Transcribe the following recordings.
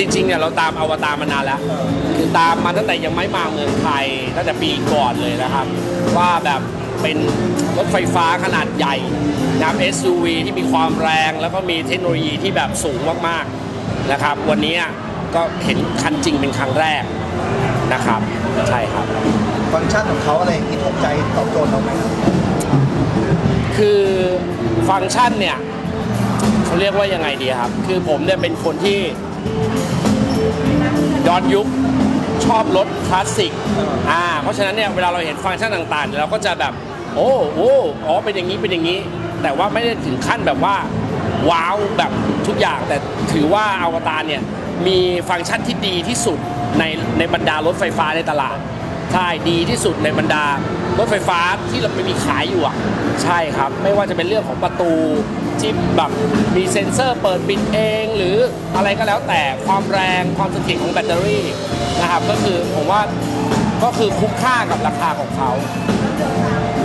จริงๆเนี่ยเราตามอวตารมานานแล้ว คือตามมาตั้งแต่ยังไม่มาเมืองไทยตั้งแต่ปีก่อนเลยนะครับ ว่าแบบเป็นรถไฟฟ้าขนาดใหญ่นะครับ SUV ที่มีความแรง แล้วก็มีเทคโนโลยีที่แบบสูงมากๆนะครับ วันนี้ก็เห็นคันจริงเป็นครั้งแรกนะครับ ใช่ครับ ฟังก์ชันของเขาอะไรที่ถูกใจตอบโจทย์เราไหมครับคือฟังก์ชันเนี่ยเขาเรียกว่ายังไงดีครับ คือผมเนี่ยเป็นคนที่ ย้อนยุคชอบรถคลาสสิกอ่าเพราะฉะนั้นเนี่ยเวลาเราเห็นฟังก์ชันต่างๆเราก็จะแบบโอ้โอ้อ๋อเป็นอย่างนี้เป็นอย่างนี้ แต่ว่าไม่ได้ถึงขั้นแบบว่าว้าวแบบทุกอย่างแต่ถือว่าอวตารเนี่ยมีฟังก์ชันที่ดีที่สุดในในบรรดารถไฟฟ้าในตลาดใช่ดีที่สุดในบรรดารถไฟฟ้าที่เราไม่มีขายอยู่อะใช่ครับ ไม่ว่าจะเป็นเรื่องของประตู ที่แบบมีเซ็นเซอร์เปิดปิดเอง หรืออะไรก็แล้วแต่ความแรงความเสถียรของแบตเตอรี่นะครับก็คือผมว่าก็คือคุ้มค่ากับราคาของเขา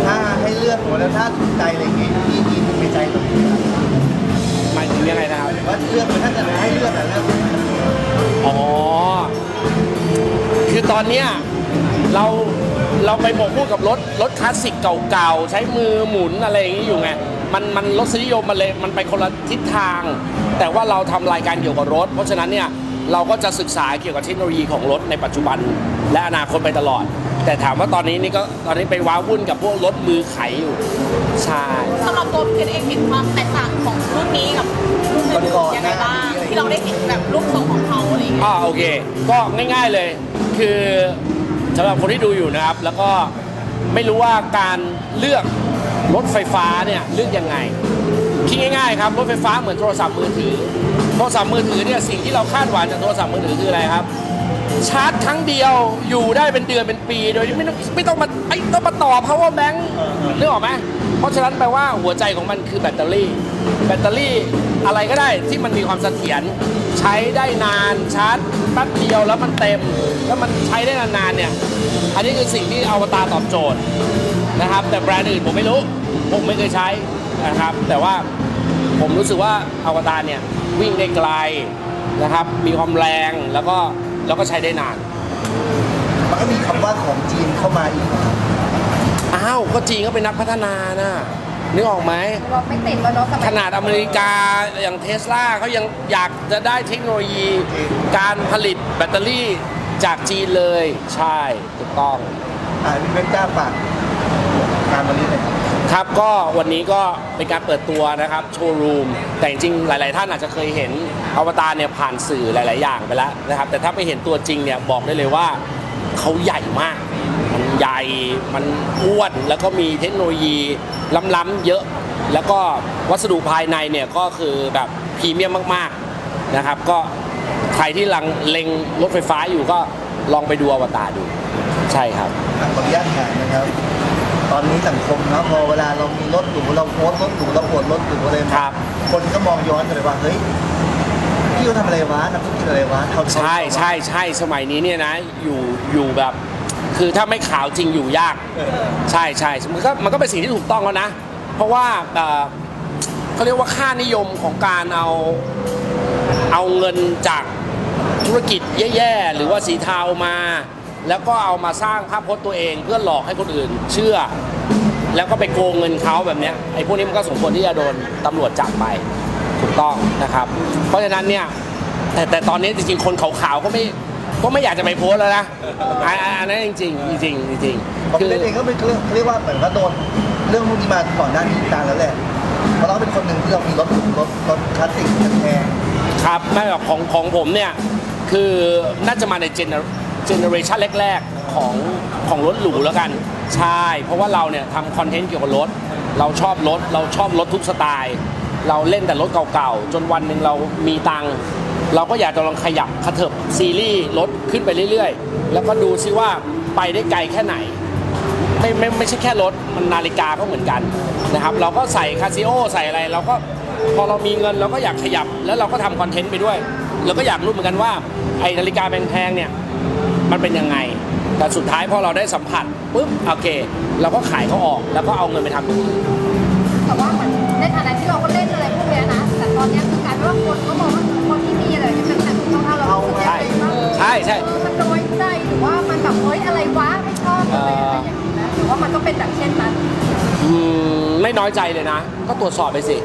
ถ้าให้เลือกหมดแล้วถ้าถูกใจอะไรอย่างงี้พี่พี่ถูกใจตรงนี้ครับหมายถึงยังไงนะครับ ว่าเลือกถ้าจะให้เลือกอะเลือกอ๋อ คือตอนเนี้ยเราเราไปหมกมุ่นกับรถรถคลาสสิกเก่าๆ ใช้มือหมุนอะไรอย่างนี้อยู่ไง มันมันรสนิยมมันเลยมันไปคนละทิศทาง แต่ว่าเราทำรายการเกี่ยวกับรถ เพราะฉะนั้นเนี่ยเราก็จะศึกษาเกี่ยวกับเทคโนโลยีของรถในปัจจุบัน และอนาคตไปตลอด แต่ถามว่าตอนนี้นี่ก็ตอนนี้ไปว้าวุ่นกับพวกรถมือไขอยู่ใช่สำหรับตัวพี่เพชรเองเห็นความแตกต่างของรุ่นนี้กับรุ่นอื่นๆยังไงบ้างที่เราได้เห็นแบบรูปทรงของเขาอะไรอย่างเงี้ยอ่าโอเค ก็ง่ายๆเลยคือสำหรับคนที่ดูอยู่นะครับ แล้วก็ไม่รู้ว่าการเลือก รถไฟฟ้าเนี่ยเลือกยังไงคิดง่ายๆครับรถไฟฟ้าเหมือนโทรศัพท์มือถือ โทรศัพท์มือถือเนี่ยสิ่งที่เราคาดหวังจากโทรศัพท์มือถือคืออะไรครับ ชาร์จครั้งเดียวอยู่ได้เป็นเดือนเป็นปีโดยที่ไม่ต้องไม่ต้องมาไอ้ต้องมาต่อ power bank นึกออกไหมเพราะฉะนั้นแปลว่าหัวใจของมันคือแบตเตอรี่ แบตเตอรี่อะไรก็ได้ที่มันมีความเสถียรใช้ได้นานชาร์จแป๊บเดียวแล้วมันเต็ม แล้วมันใช้ได้นานๆเนี่ยอันนี้คือสิ่งที่อวตารตอบโจทย์ นะครับ แต่แบรนด์อื่นผมไม่รู้ ผมไม่เคยใช้นะครับ แต่ว่าผมรู้สึกว่าอวตารเนี่ยวิ่งได้ไกลนะครับ มีความแรงแล้วก็แล้วก็ใช้ได้นาน มันก็มีคำว่าของจีนเข้ามาอีกอ้าวก็จีนก็เป็นนักพัฒนานะนึกออกไหมรถไม่ติดแล้วเนาะสมัยขนาดอเมริกาอย่างเทสลาเขายังอยากจะได้เทคโนโลยีการผลิตแบตเตอรี่จากจีนเลย ใช่ ถูกต้อง อ่าพี่เพชรกล้าฝาก งานวันนี้หน่อยครับครับก็วันนี้ก็เป็นการเปิดตัวนะครับโชว์รูมแต่จริงๆหลาย ๆ ท่านอาจจะเคยเห็นอวตารเนี่ยผ่านสื่อหลาย ๆ อย่างไปแล้วนะครับ แต่ถ้าไปเห็นตัวจริงเนี่ยบอกได้เลยว่าเขาใหญ่มาก มันใหญ่มันอ้วนแล้วก็มีเทคโนโลยีล้ำๆเยอะ แล้วก็วัสดุภายในเนี่ยก็คือแบบพรีเมียมมาก ๆ นะครับ ก็ใครที่ลังเล็งรถไฟฟ้าอยู่ก็ลองไปดูอวตารดู ใช่ครับอะขออนุญาตถามนะครับต อนนี้สังคมเนาะพอเวลาเรามีรถหรูเราโพสต์รถหรูเราอวดรถหรูอะไรมาครับ คนก็มองย้อนไปเลยว่าเฮ้ยพี่เขาทำอะไรวะนักธุรกิจอะไรวะเขาใช่ใช่ใช่สมัยนี้เนี่ยนะ อยู่อยู่แบบ คือถ้าไม่ขาวจริงอยู่ยากเออใช่ใช่มันก็มันก็เป็นสิ่งที่ถูกต้องแล้วนะ เพราะว่าเอ่อเขาเรียกว่าค่านิยมของการเอาเอาเงินจากธุรกิจแย่ๆ หรือว่าสีเทามา แล้วก็เอามาสร้างภาพพจน์ตัวเองเพื่อหลอกให้คนอื่น เชื่อ แล้วก็ไปโกงเงินเขาแบบเนี้ยไอ้พวกนี้มันก็สมควรที่จะโดนตำรวจจับไปถูกต้องนะครับ เพราะฉะนั้นเนี่ยแต่แต่ตอนนี้จริงๆคนขาวๆก็ไม่ก็ไม่อยากจะไปโพสต์แล้วนะอันอันอันนั้นจริงๆจริงๆจริงผมๆคือ เล่นเองก็เป็นเรื่องเรียกว่าเหมือนว่าโดนเรื่องพวกนี้มาก่อนหน้านี้นานแล้วแหละเพราะเราเป็นคนหนึ่งที่เรามีรถหรูรถรถคลาสสิกแพง ครับไม่หรอกของของผมเนี่ย คือน่าจะมาในเจเน เจเนอเรชันแรกๆของของรถหรูแล้วกัน ใช่ เพราะว่าเราเนี่ยทำคอนเทนต์เกี่ยวกับรถ เราชอบรถ เราชอบรถทุกสไตล์ เราเล่นแต่รถเก่าๆ จนวันหนึ่งเรามีตังเราก็อยากจะลองขยับขถิบซีรีส์รถขึ้นไปเรื่อยๆ แล้วก็ดูซิว่าไปได้ไกลแค่ไหน ไม่ไม่ไม่ใช่แค่รถมันนาฬิกาก็เหมือนกันนะครับ เราก็ใส่คาซิโอใส่อะไรเราก็พอเรามีเงินเราก็อยากขยับ แล้วเราก็ทำคอนเทนต์ไปด้วย เราก็อยากรู้เหมือนกันว่าไอ้นาฬิกาแพงๆเนี่ย มันเป็นยังไง แต่สุดท้ายพอเราได้สัมผัสปุ๊บโอเค เราก็ขายเขาออก แล้วก็เอาเงินไปทำอย่างอื่น แต่ว่าเหมือนในฐานะที่เราก็เล่นอะไรพวกเนี้ยนะ แต่ตอนนี้ยคือกลายเป็นว่าคนเขามองว่าคนที่มีอะไรที่เป็นแบบรองเท้าเราสึกยังไงบ้างใช่ใช่ เออมันโดนใจหรือว่ามันแบบเฮ้ยอะไรวะไม่ชอบอะไรอย่างเงี้ยหรือว่ามันก็เป็นแบบเช่นนั้น อืมไม่น้อยใจเลยนะ ก็ตรวจสอบไปสิ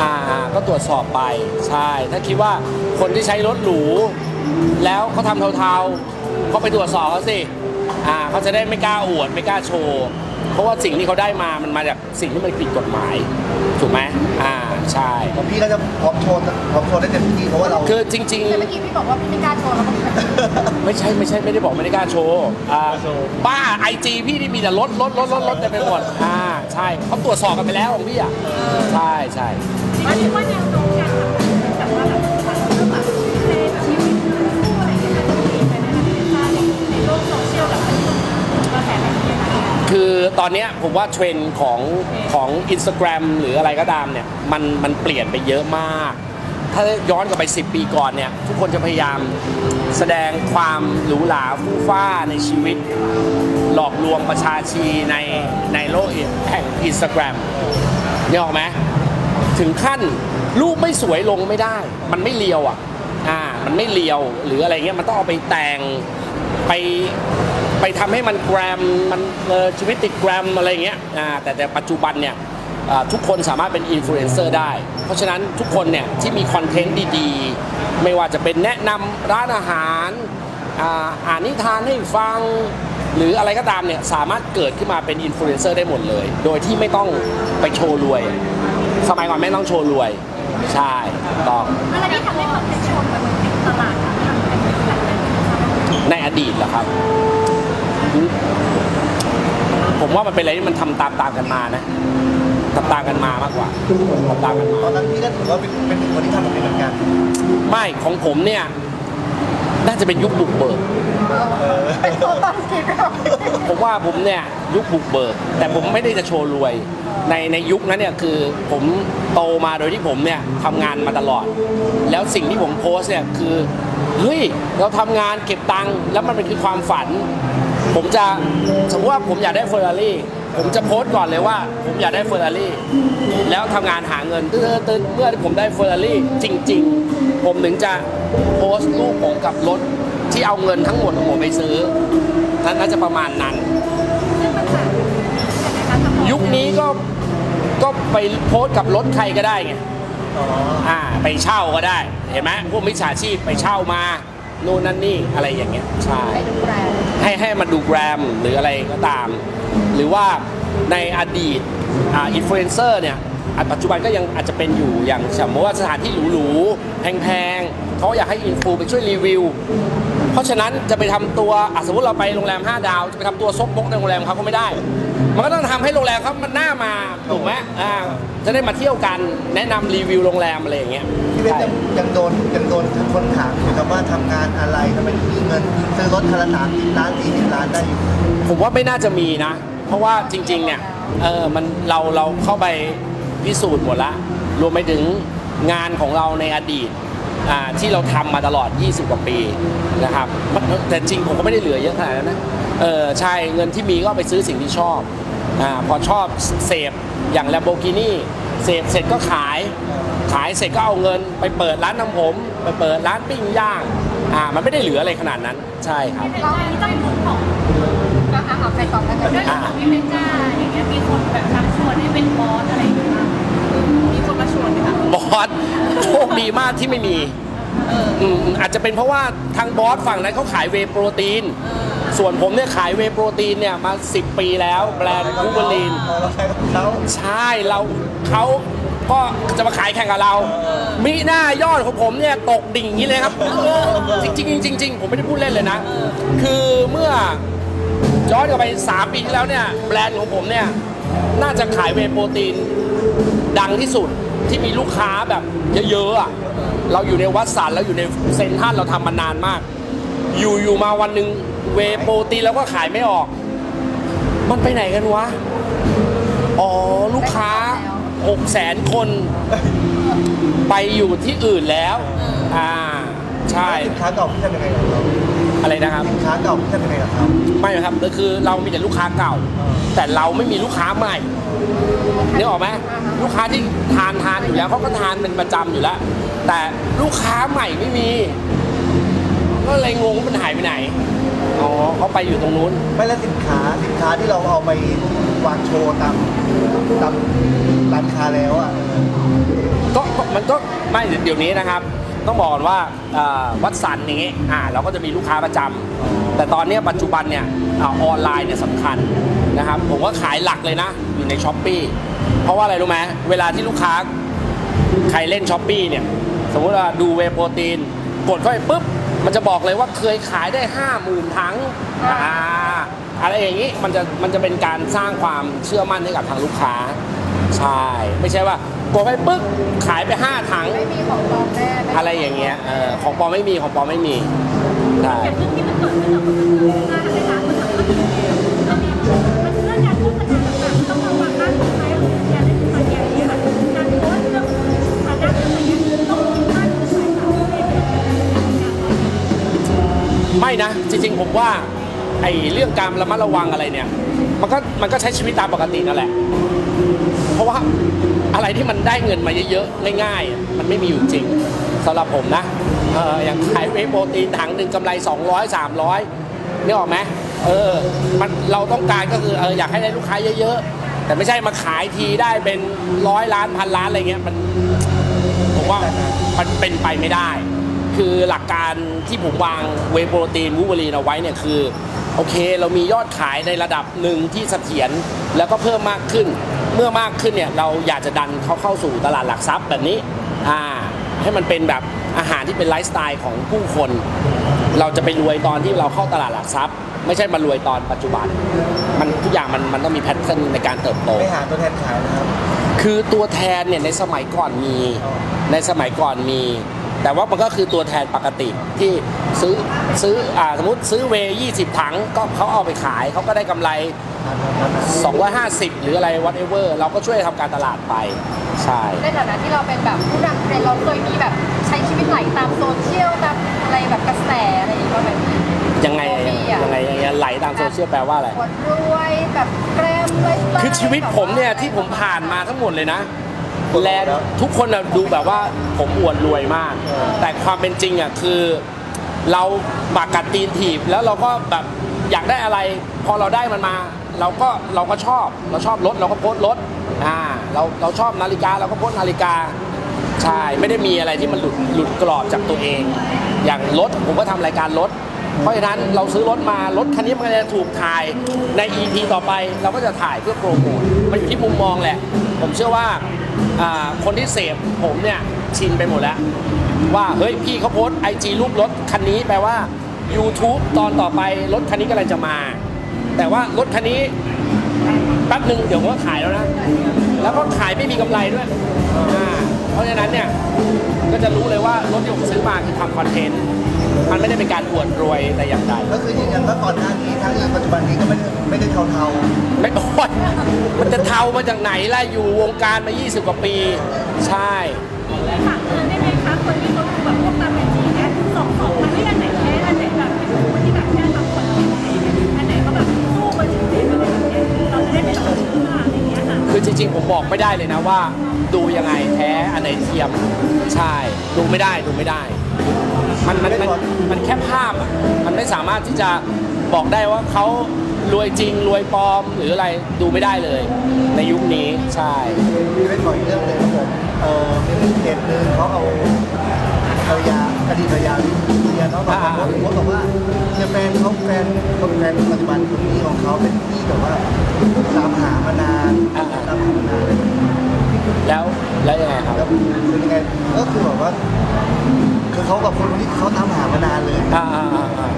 อ่า ก็ตรวจสอบไป ใช่ ถ้าคิดว่าคนที่ใช้รถหรู แล้วเขาทำเทา ๆเขาไปตรวจสอบเขาสิอ่าเขาจะได้ไม่กล้าอวดไม่กล้าโชว์ เพราะว่าสิ่งที่เขาได้มามันมาจากสิ่งที่มันผิดกฎหมาย ถูกไหมอ่าใช่ของพี่ก็จะพร้อมโชว์พร้อมโชว์ได้เต็มที่เพราะว่าเราคือจริง แต่เมื่อกี้พี่บอกว่าพี่ไม่กล้าโชว์แล้วก็ๆ ไม่ใช่ไม่ใช่ไม่ได้บอกไม่ได้กล้าโชว์อ่าโชว์บ้าไอจีพี่นี่มีแต่รถรถรถรถรถเต็มไปหมดอ่าใช่เขาตรวจสอบกันไปแล้วของพี่อะใช่ใช่ ว่าคิดว่าแนวโน้มการทำแบบ คือตอนเนี้ยผมว่าเทรนด์ของของ Instagram หรืออะไรก็ตามเนี่ยมันมันเปลี่ยนไปเยอะมาก ถ้าย้อนกลับไป 10 ปีก่อนเนี่ยทุกคนจะพยายามแสดงความหรูหราฟู่ฟ้าในชีวิต หลอกลวงประชาชีในในโลกแห่ง Instagram เนี่ยออกไหมถึงขั้นรูปไม่สวยลงไม่ได้ มันไม่เลียวอะอ่ามันไม่เลียวหรืออะไรเงี้ยมันต้องเอาไปแต่ง ไปไปทำให้มันแกรมมันชีวิตติดแกรมอะไรเงี้ยแต่แต่ปัจจุบันเนี่ยทุกคนสามารถเป็นอินฟลูเอนเซอร์ได้ เพราะฉะนั้นทุกคนเนี่ยที่มีคอนเทนต์ดีๆ ไม่ว่าจะเป็นแนะนำร้านอาหารอ่านนิทานให้ฟัง หรืออะไรก็ตามเนี่ยสามารถเกิดขึ้นมาเป็นอินฟลูเอนเซอร์ได้หมดเลย โดยที่ไม่ต้องไปโชว์รวย สมัยก่อนไม่ต้องโชว์รวย ใช่ต้องอะไรที่ทำให้คอนเทนต์โชว์มันติดตลาดอะทำให้เป็นแบบนั้น ในอดีตเหรอครับ ผมว่ามันเป็นอะไรที่มันทำตามตามๆกันมานะทำตามกันมามากกว่าทำตามกันตมาอนนั้นพี่ก็ถือว่าเป็นเป็นคนที่ทำแบบนี้เหมือนกันไม่ของผมเนี่ย น่าจะเป็นยุคบุกเบิกเป็นตัวตนจริงครับผมว่าผมเนี่ยยุคบุกเบิก แต่ผมไม่ได้จะโชว์รวย ในในยุคนั้นเนี่ยคือผมโตมาโดยที่ผมเนี่ยทำงานมาตลอด แล้วสิ่งที่ผมโพสต์เนี่ยคือ เฮ้ยเราทำงานเก็บตังค์แล้วมันเป็นคือความฝัน ผมจะสมมติว่าผมอยากได้เฟอร์รารี่ผมจะโพสต์ก่อนเลยว่า ผมอยากได้เฟอร์รารี่แล้วทำงานหาเงินตื้อตื้อเมื่อผมได้เฟอร์รารี่จริง ๆ ผมถึงจะโพสต์รูปผมกับรถที่เอาเงินทั้งหมดของผมไปซื้อนั่นน่าจะประมาณนั้นซึ่งมันต่างกันใช่ไหมคะกับยุคนี้ก็ก็ไปโพสต์กับรถใครก็ได้ไง อ๋ออ่าไปเช่าก็ได้ เห็นไหมพวกมิจฉาชีพไปเช่ามานู่นนั่นนี่อะไรอย่างเงี้ยใช่ไปดูแบรนด์ให้ให้มันดูแกรมหรืออะไรก็ตาม หรือว่าในอดีตอ่าอินฟลูเอนเซอร์เนี่ย อะปัจจุบันก็ยังอาจจะเป็นอยู่อย่างสมมติว่าสถานที่หรูๆแพงๆเขาอยากให้อินฟูไปช่วยรีวิว เพราะฉะนั้นจะไปทำตัวอะสมมติเราไปโรงแรม 5 ดาวจะไปทำตัวซกบกในโรงแรมเขาก็ไม่ได้ มันก็ต้องทำให้โรงแรมเขามันหน้ามาถูกไหมอ่าจะได้มาเที่ยวกันแนะนำรีวิวโรงแรมอะไรอย่างเงี้ยพี่เบนใช่ยังยังโดนยังโดนคนถามอยู่ครับว่าทำงานอะไรทำไมถึงมีเงินซื้อรถคันละสามสิบล้านสี่สิบล้านได้อยู่ผมว่าไม่น่าจะมีนะ เพราะว่าจริงๆเนี่ยเออมันเราเราเข้าไป พิสูจน์หมดละ รวมไปถึงงานของเราในอดีตที่เราทำมาตลอด 20 กว่าปีนะครับ แต่จริงผมก็ไม่ได้เหลือเยอะขนาดนั้นนะ เออใช่เงินที่มีก็ไปซื้อสิ่งที่ชอบอ่าพอชอบเสพอย่าง Lamborghini เสพเสร็จก็ขาย ขายเสร็จก็เอาเงินไปเปิดร้านน้ำผม ไปเปิดร้านปิ้งย่าง อ่า มันไม่ได้เหลืออะไรขนาดนั้น ใช่ครับเป็นการที่ต้องมุมของ ก็อาเอาไปก่อนแล้วกันเรื่องของพี่เบนจ้าอย่างเงี้ยมีคนแบบชักชวนให้เป็นบอสอะไรอย่างเงี้ยมีคนมาชวนไหมคะบอสโชคดีมากที่ไม่มีมอาจจะเป็นเพราะว่าทางบอสฝั่งนั้นเขาขายเวย์โปรตีน ส่วนผมเนี่ยขายเวย์โปรตีนเนี่ยมา 10 ปีแล้วแบรนด์บูเบอรีน เราใช้ของเขาใช่เราเขาก็จะมาขายแข่งกับเรา มีหน้ายอดของผมเนี่ย ตกดิ่งอย่างนี้เลยครับ จริงๆจริงๆจริงๆผมไม่ได้พูดเล่นเลยนะ คือเมื่อ ย้อนกลับไป 3 ปีที่แล้วเนี่ยแบรนด์ของผมเนี่ยน่าจะขายเวย์โปรตีนดังที่สุดที่มีลูกค้าแบบเยอะๆอะเราอยู่ในวัดสันแล้วอยู่ในเซนทรันเราทำมานานมาก อยู่อยู่มาวันหนึ่งเวย์โปรตีนแล้วก็ขายไม่ออก มันไปไหนกันวะ อ๋อ ลูกค้า6 0แสนคน ไปอยู่ที่อื่นแล้ว อ่า ใช่สินค้าเก่าพี่ทำยังไงกับเขา อะไรนะครับสินค้าเก่าพี่ทำยังไงกับเขาไม่ครับก็คือเรามีแต่ลูกค้าเก่า แต่เราไม่มีลูกค้าใหม่นึกออกไหมลูกค้าที่ทานทานอยู่แล้วเขาก็ทานเป็นประจำอยู่แล้ว แต่ลูกค้าใหม่ไม่มี ก็เลยงงว่ามันหายไปไหนอ๋อเขาไปอยู่ตรงนู้น ไม่แล้วสินค้าสินค้าที่เราเอาไปวางโชว์ตามตามร้านค้าแล้วอะ ก็ก็มันก็ไม่เดี๋ยวนี้นะครับ ต้องบอกก่อนว่าเอ่อวัดสันอย่างงี้อ่าเราก็จะมีลูกค้าประจำแต่ตอนเนี้ยปัจจุบันเนี่ยอ่าออนไลน์เนี่ยสำคัญนะครับผมว่าขายหลักเลยนะอยู่ในช้อปปีเพราะว่าอะไรรู้ไหมเวลาที่ลูกค้าใครเล่นช้อปปีเนี่ยสมมติว่าดูเวย์โปรตีน กดเข้าไปปุ๊บ มันจะบอกเลยว่าเคยขายได้ห้าหมื่นถังอ่าอะไรอย่างนี้มันจะมันจะเป็นการสร้างความเชื่อมั่นให้กับทางลูกค้า ใช่ ไม่ใช่ว่ากดไปปึ๊บขายไปห้าถัง ไม่มีของปลอมแน่ม่อะไรอย่างเงี้ยเออของปลอมไม่มีของปลอมไม่มีใช่อย่างเรื่องที่มันเกิดขึ้นกับคนอื่นมาให้ร้านมันทำให้เรามีมันเรื่องการโฆษณาต่างๆต้องระวังมากไหมหรือการเล่นมาแย่เนี่ยค่ะการโพสต์เรื่องฐานะอะไรเงี้ยต้องมีมากหรือใส่ค่ะไม่นะ จริงๆผมว่าไอ้เรื่องการระมัดระวังอะไรเนี่ย มันก็มันก็ใช้ชีวิตตามปกตินั่นแหละ ที่มันได้เงินมาเยอะๆง่ายๆ มันไม่มีอยู่จริงสำหรับผมนะเอออย่างขายเวโปรตีนถังหนึ่งกำไร 200 300นี่ออกไหมเออมันเราต้องการก็คือเอออยากให้ได้ลูกค้าเยอะๆ แต่ไม่ใช่มาขายทีได้เป็นร้อยล้านพันล้านอะไรเงี้ยมันผมว่ามันเป็นไปไม่ได้ คือหลักการที่ผมวางเวโปรตีนวูบรีนเอาไว้เนี่ยคือ โอเค เรามียอดขายในระดับหนึ่งที่เสถียรแล้วก็เพิ่มมากขึ้น มื่อมากขึ้นเนี่ยเราอยากจะดันเขาเข้าสู่ตลาดหลักทรัพย์แบบนี้อ่าให้มันเป็นแบบอาหารที่เป็นไลฟ์สไตล์ของผู้คน เราจะไปรวยตอนที่เราเข้าตลาดหลักทรัพย์ ไม่ใช่มารวยตอนปัจจุบัน มันทุกอย่างมันมันต้องมีแพทเทิร์นในการเติบโตไม่หาตัวแทนขายนะครับ คือตัวแทนเนี่ยในสมัยก่อนมี ในสมัยก่อนมี แต่ว่ามันก็คือตัวแทนปกติที่ซื้อซื้ออ่าสมมติซื้อเวย์20ถังก็เขาเอาไปขายเขาก็ได้กำไร 250 หรืออะไร whatever เราก็ช่วยทำการตลาดไป ใช่ ในฐานะที่เราเป็นแบบผู้นำเทรนด์เราเคยมีแบบใช้ชีวิตไหลตามโซเชียลตามอะไรแบบกระแสอะไรอย่างเงี้ยแบบยังไงอะยังไงยังไงไหลตามโซเชียลแปลว่าอะไรอวดรวยแบบแกรมไลฟ์สไตล์คือชีวิตผมเนี่ยที่ผมผ่านมาทั้งหมดเลยนะ แลทุกคนน่ะดูแบบว่าผมอวดรวยมาก แต่ความเป็นจริงอะคือ เราปากกัดตีนถีบแล้วเราก็แบบอยากได้อะไร พอเราได้มันมา เราก็เราก็ชอบเราชอบรถเราก็โพสต์รถอ่าเราเราชอบนาฬิกาเราก็โพสต์นาฬิกาใช่ไม่ได้มีอะไรที่มันหลุดหลุดกรอบจากตัวเอง อย่างรถผมก็ทำรายการรถเพราะฉะนั้นเราซื้อรถมารถคันนี้มันก็จะถูกถ่ายใน EP ต่อไป เราก็จะถ่ายเพื่อโปรโมทมันอยู่ที่มุมมองแหละ ผมเชื่อว่าอ่า คนที่เสพผมเนี่ยชินไปหมดแล้ว ว่าเฮ้ยพี่เขาโพสไอจีรูปรถคันนี้แปลว่า YouTube ตอนต่อไปรถคันนี้กำลังจะมา แต่ว่ารถคันนี้แป๊บหนึ่งเดี๋ยวก็ขายแล้วนะ แล้วก็ขายไม่มีกำไรด้วย เพราะฉะนั้นเนี่ยก็จะรู้เลยว่ารถที่ผมซื้อมาคือทำคอนเทนต์ มันไม่ได้เป็นการอวดรวยแต่อย่างใดก็คือยืนยันว่าก่อนหน้านี้ทั้งนี้ปัจจุบันนี้ก็ไม่ได้ไม่ได้เทาไม่โอ้ยมันจะเทามาจากไหนล่ะอยู่วงการมา 20 กว่าปี ใช่ ฝากเตือนได้ไหมคะคนที่เขาดูแบบพวกตามแบบนี้เนี่ยสองสองมันไม่อันไหนแท้อันไหนแบบเป็นคนที่แบบแค่ทำคอนเทนต์อะไรอย่างเงี้ยอันไหนก็แบบสู้มาถึงเด็กอะไรแบบเนี้ยเราจะได้ไม่หลงเชื่ออะไรอย่างเงี้ยค่ะคือจริงๆ ผมบอกไม่ได้เลยนะว่า ดูยังไงแท้อันไหนเทียม ใช่ ดูไม่ได้ดูไม่ได้ มันมันมันมันแค่ภาพอะมันไม่สามารถที่จะบอกได้ว่าเขารวยจริงรวยปลอมหรืออะไรดูไม่ได้เลย ในยุคนี้ใช่ๆมีเป็นขออีกเรื่องหนึ่งครับผมเออมีเพจหนึ่งเขาเอาภรรยาอดีตภรรยาที่เมียเขาบอกว่าเขาบอกว่าเนี่ยแฟนเขาแฟนคนแฟนปัจจุบันคนนี้ของเขาเป็นที่แบบว่าตามหามานานอ่าตามหามานานเลย แล้วแล้วยังไงครับ แล้วคือยังไงก็คือแบบว่า คือเขากับคนที่เขาตามหามานานเลย อ่าอ่าอ่าอ่า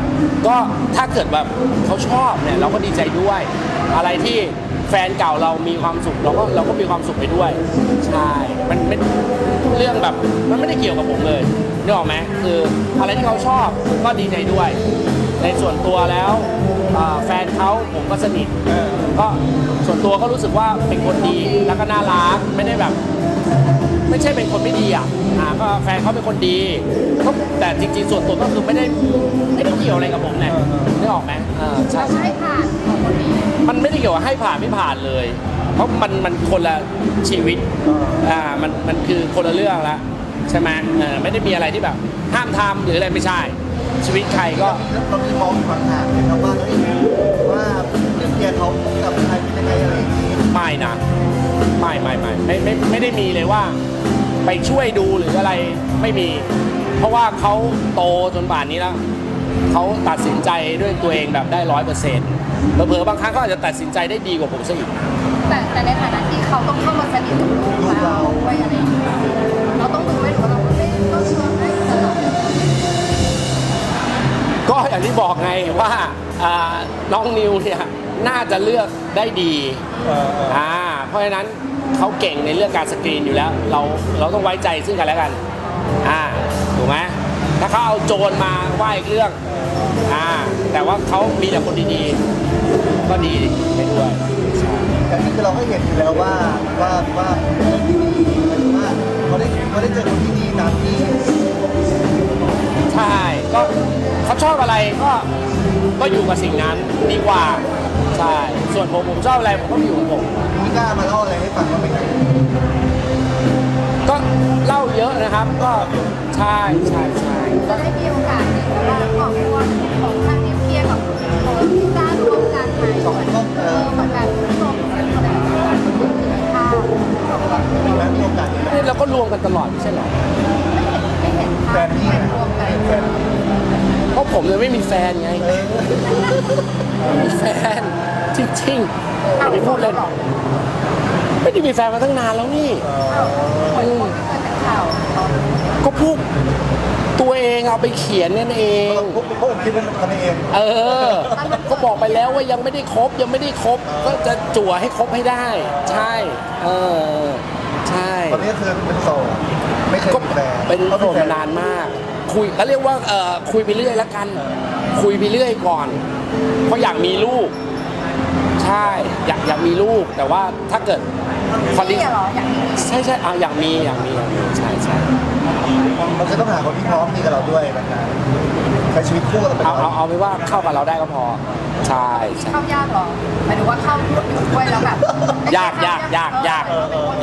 ก็ถ้าเกิดแบบเขาชอบเนี่ยเราก็ดีใจด้วย อะไรที่แฟนเก่าเรามีความสุขเราก็เราก็มีความสุขไปด้วย ใช่ มันเป็นเรื่องแบบมันไม่ได้เกี่ยวกับผมเลยนึกออกไหมคืออะไรที่เขาชอบก็ดีใจด้วย ในส่วนตัวแล้วอ่าแฟนเขาผมก็สนิท ก็ส่วนตัวก็รู้สึกว่าเป็นคนดีแล้วก็น่ารักไม่ได้แบบ ไม่ใช่เป็นคนไม่ดีอะอ่าก็แฟนเขาเป็นคนดีก็แต่จริงๆ ส่วนตัวก็คือไม่ได้ไม่ได้เกี่ยวอะไรกับผมเนี่ยนึกออกไหมอ่าใช่ เราให้ผ่านของคนนี้มันไม่ได้เกี่ยวกับให้ผ่านไม่ผ่านเลย เพราะมันมันคนละชีวิต อ่า มันมันคือคนละเรื่องละใช่ไหมเออไม่ได้มีอะไรที่แบบ ห้ามทำหรืออะไรไม่ใช่ ชีวิตใครก็ เรามีมองอยู่ห่างๆเลยครับว่าเฮ้ยว่านิวเค ลียร์เขากับใครเป็นยังไงอะไรอย่างนี้ไม่นะไม่ไม่ไม่ไม่ไม่ไม่ได้มีเลยว่า ไปช่วยดูหรืออะไรไม่มี เพราะว่าเขาโตจนป่านนี้แล้วเขาตัดสินใจด้วยตัวเองแบบได้ร้อยเปอร์เซ็นต์เผลอๆบางครั้งเขาอาจจะตัดสินใจได้ดีกว่าผมซะอีกแต่แต่ในฐานะที่เขาต้องเข้ามาสนิทกับลูกเราด้วยอะไรอย่างเงี้ยเราต้องดูไว้หรือว่าเราไม่ก็ชวนให้ตลอดก็อย่างที่บอกไงว่าอ่าน้องนิวเนี่ย น่าจะเลือกได้ดีเออเอออ่าเพราะฉะนั้นเขาเก่งในเรื่องการสกรีนอยู่แล้ว เราเราต้องไว้ใจซึ่งกันและกันอ่าถูกไหมถ้าเขาเอาโจรมาว่าอีกเรื่องอ่าแต่ว่าเขามีแต่คนดีๆ ก็ดีไปด้วยใช่ แต่นี่คือเราก็เห็นอยู่แล้วว่าว่าว่าเป็นเรื่องที่ดีหมายถึงว่าเขาได้เขาได้เจอคนที่ดีตามที่ใช่ ก็เขาชอบอะไรก็ก็อยู่กับสิ่งนั้นดีกว่า ใช่ ส่วนผมผมชอบอะไรผมก็อยู่ของผมพี่กล้ามาเล่าอะไรให้ฟังบ้างไหมครับก็เล่าเยอะนะครับ ก็ใช่ใช่ใช่จะได้มีโอกาสเห็นว่าครอบครัวของทางนิวเคลียร์กับของพี่จ้าร่วมกันไหมเหมือนเออเหมือนแบบร่วมกันอะไรอย่างเงี้ยค่ะมีไหมมีโอกาสไหมนี่เราก็รวมกันตลอดไม่ใช่เหรอไม่เห็นไม่แฟเห็นนพี่ภาพนะรวมกัน แฟนเพ ราะผมเลยไม่มีแฟนไงเออไม่มีแฟนจริงๆไม่ได้พูดเลยไม่ได้มีแฟนมาตั้งนานแล้วนี่เหมือนคนไม่เคยเป็นข่าวตอนนี้ก็พวกตัวเองเอาไปเขียนนั่นเอง พวกพวกผมคิดว่าทำเอง เออ ก็บอกไปแล้วว่ายังไม่ได้ครบยังไม่ได้ครบ ก็จะจั่วให้ครบให้ได้ ใช่ เออ ใช่ตอนนี้คือเป็นโสดไม่เคยก็มีแฟนเป็นเขาโสดมานานมาก คุยก็เรียกว่าเออคุยไปเรื่อยแล้วกัน คุยไปเรื่อยก่อน เพราะอยากมีลูก ใช่อยากอยากมีลูกแต่ว่าถ้าเกิดคอนดิพี่เหรออย่างนี้ใช่ใช่เอาอยากมีอยากมีอยากมีใช่ใช่มันจะต้องหาคนที่พร้อมดีกับเราด้วยนะครับใช้ชีวิตคู่กับเราไปเอาก่เอาอนเอาไปนว่าเข้ากับเราได้ก็พอ ใช่ใช่ เข้ายากเหรอหมายถึงว่าเข้าร่วมอยู่ด้วยแล้วแบบยากยากยากยาก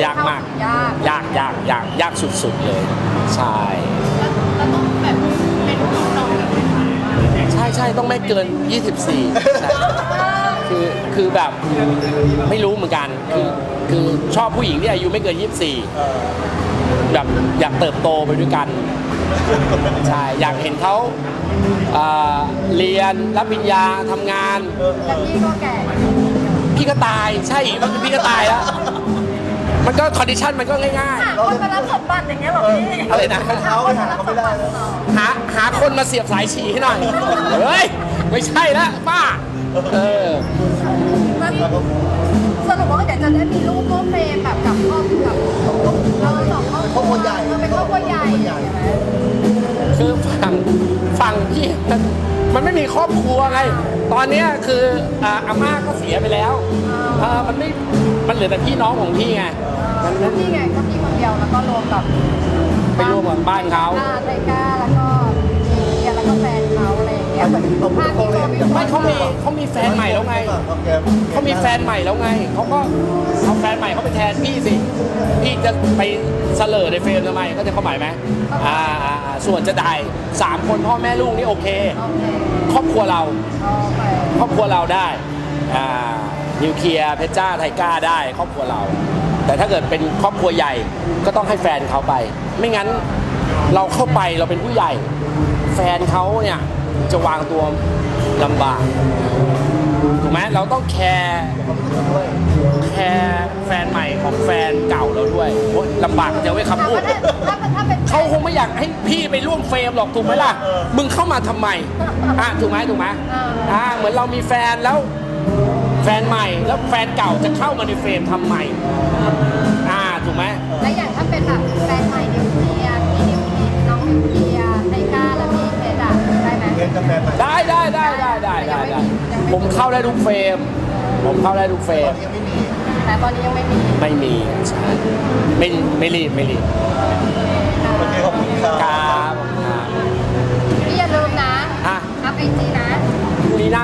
ยากมากยากยากยากยากยากสุดๆเลย ใช่ แล้ว ช่ใช่ต้องไม่เกิน 24ใช่คือคือแบบไม่รู้เหมือนกัน คือคือชอบผู้หญิงที่อายุไม่เกินเออ24 แบบอยากเติบโตไปด้วยกันใช่อยากเห็นเขาเอ่อเรียนรับปริญญาทำงานแล้วพี่ก็แก่พี่ก็ตายใช่บางทีพี่ก็ตายแล้ว มันก็คอนดิชันมันก็ง่ายหาคนมารับสมบัติอย่างเงี้ยเหรอพี่อะไรนะเขาไปหาเขาไม่ได้เลยๆหาหาคนมาเสียบสายฉี่ให้หน่อย เฮ้ย ไม่ใช่ละป้า เออแล้วสรุปว่าเดี๋ยวจะได้มีรูปร่วมเฟรมแบบกับครอบกับเราสองครอบครอบครัวใหญ่เออเป็นครอบครัวใหญ่ใช่ไหมคือฝั่งฝั่งพี่มัน มันไม่มีครอบครัวไง ตอนเนี้ยคืออ่าอาม่าก็เสียไปแล้วเออมันไม่ มันเหลือแต่พี่น้องของพี่ไงมันก็มันพี่ไงก็พี่คนเดียวแล้วก็รวมกับไปร่วมกับบ้านเขา อ่ไทก้าแล้วก็เดียแล้วก็แฟนเขาอะไรอย่างเงี้ยเหมือนภาพที่เขาไม่ไม่เขามีเขามีแฟนใหม่แล้วไง เขามีแฟนใหม่แล้วไง เขาก็เอาแฟนใหม่เขาไปแทนพี่สิ พี่จะไปเสลอในเฟรมทำไม ก็จะเข้าหมายไหมอ่าอ่าอ่า ส่วนจะได้สามคนพ่อแม่ลูกนี่โอเค ครอบครัวเราครอบครัวเราได้อ่านิวเคลียร์เพชรจ้าไทก้าได้ครอบครัวเรา แต่ถ้าเกิดเป็นครอบครัวใหญ่ก็ต้องให้แฟนเขาไป ไม่งั้นเราเข้าไปเราเป็นผู้ใหญ่ แฟนเขาเนี่ยจะวางตัวลำบากถูกไหมเราต้องแคร์แคร์แฟนใหม่ของแฟนเก่าเราด้วยลำบากจะไว้คำพูดถ้าถ้าถ้าเป็น เขาคงไม่อยากให้พี่ไปร่วมเฟรมหรอกถูกไหมล่ะ มึงเข้ามาทำไมอะถูกไหมถูกไหมอ่าเหมือนเรามีแฟนแล้ว แฟนใหม่แล้วแฟนเก่าจะเข้ามาในเฟรมทำไมอ่าถูกไหมและอย่างถ้าเป็นแบบแฟนใหม่นิวเคลียร์พี่นิวเคลียร์น้องนิวเคลียร์ไทก้าแล้วพี่เพชรอะได้ไหมเรียนกับแฟนใหม่ได้ได้ได้ได้ได้ได้ได้ผมเข้าได้ทุกเฟรม ผมเข้าได้ทุกเฟรตอมนนี้ยังไม่มี แต่ตอนนี้ยังไม่มี ไม่มีใช่ไม่ไม่รีบไม่รีบโอเคขอบคุณครับครับครับพี่อย่าลืมนะอะอัพไอจีนะพรุ่งนี้หน้า